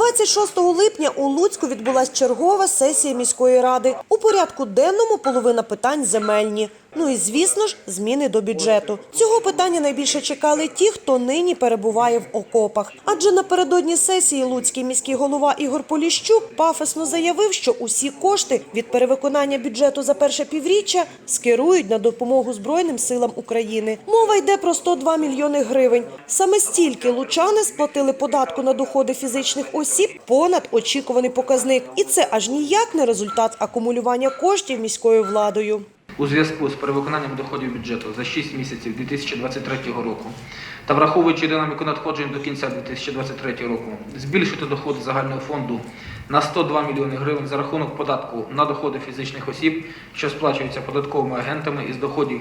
26 липня у Луцьку відбулася чергова сесія міської ради. У порядку денному половина питань земельні. Ну і звісно ж, зміни до бюджету. Цього питання найбільше чекали ті, хто нині перебуває в окопах. Адже напередодні сесії Луцький міський голова Ігор Поліщук пафосно заявив, що усі кошти від перевиконання бюджету за перше півріччя скерують на допомогу Збройним силам України. Мова йде про 102 мільйони гривень. Саме стільки лучани сплатили податку на доходи фізичних осіб понад очікуваний показник. І це аж ніяк не результат акумулювання коштів міською владою. У зв'язку з перевиконанням доходів бюджету за 6 місяців 2023 року та враховуючи динаміку надходжень до кінця 2023 року, збільшити доходи загального фонду на 102 млн грн за рахунок податку на доходи фізичних осіб, що сплачуються податковими агентами із доходів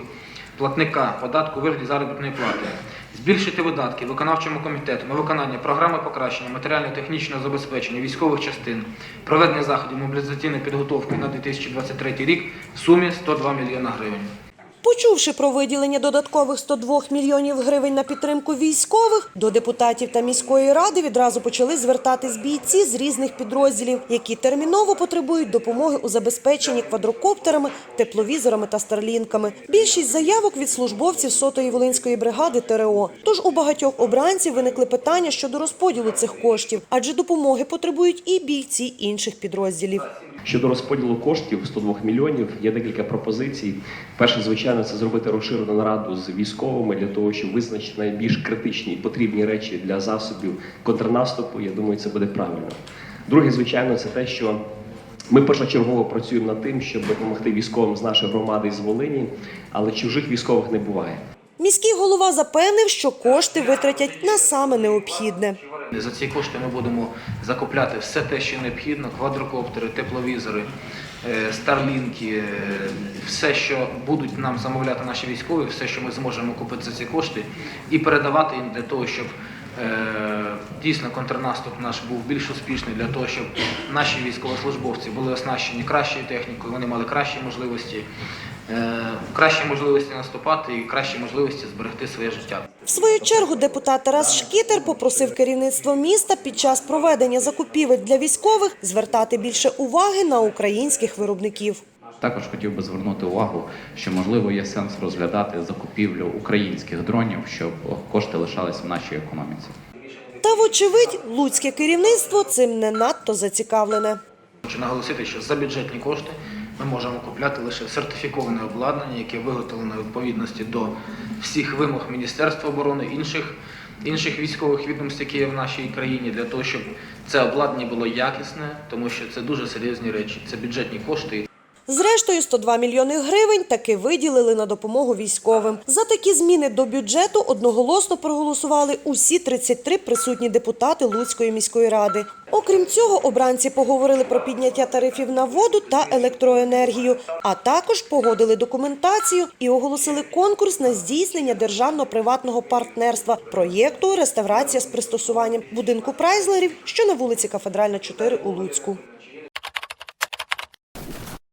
платника податку вигляді заробітної плати. Збільшити видатки виконавчому комітету на виконання програми покращення матеріально-технічного забезпечення військових частин, проведення заходів мобілізаційної підготовки на 2023 рік в сумі 102 мільйона гривень. Почувши про виділення додаткових 102 мільйонів гривень на підтримку військових, до депутатів та міської ради відразу почали звертатись бійці з різних підрозділів, які терміново потребують допомоги у забезпеченні квадрокоптерами, тепловізорами та старлінками. Більшість заявок від службовців сотої волинської бригади ТРО. Тож у багатьох обранців виникли питання щодо розподілу цих коштів, адже допомоги потребують і бійці інших підрозділів. Щодо розподілу коштів 102 мільйонів є декілька пропозицій. Перше, звичайно, це зробити розширену нараду з військовими для того, щоб визначити найбільш критичні і потрібні речі для засобів контрнаступу. Я думаю, це буде правильно. Друге, звичайно, це те, що ми першочергово працюємо над тим, щоб допомогти військовим з нашої громади і з Волині, але чужих військових не буває. Міський голова запевнив, що кошти витратять на саме необхідне. За ці кошти ми будемо закупляти все те, що необхідно: квадрокоптери, тепловізори, е, старлінки, е, все, що будуть нам замовляти наші військові, все, що ми зможемо купити за ці кошти, і передавати їм для того, щоб е, дійсно контрнаступ наш був більш успішний, для того, щоб наші військовослужбовці були оснащені кращою технікою, вони мали кращі можливості, е, кращі можливості наступати і кращі можливості зберегти своє життя. В свою чергу депутат Тарас Шкітер попросив керівництво міста під час проведення закупівель для військових звертати більше уваги на українських виробників. Також хотів би звернути увагу, що можливо є сенс розглядати закупівлю українських дронів, щоб кошти лишалися в нашій економіці. Та, вочевидь, луцьке керівництво цим не надто зацікавлене. Хочу наголосити, що за бюджетні кошти ми можемо купляти лише сертифіковане обладнання, яке виготовлено у відповідності до всіх вимог Міністерства оборони, інших, інших військових відомств, які є в нашій країні, для того, щоб це обладнання було якісне, тому що це дуже серйозні речі. Це бюджетні кошти. Зрештою, 102 мільйони гривень таки виділили на допомогу військовим. За такі зміни до бюджету одноголосно проголосували усі 33 присутні депутати Луцької міської ради. Окрім цього, обранці поговорили про підняття тарифів на воду та електроенергію, а також погодили документацію і оголосили конкурс на здійснення державно-приватного партнерства проєкту Реставрація з пристосуванням будинку прайзлерів, що на вулиці Кафедральна 4 у Луцьку.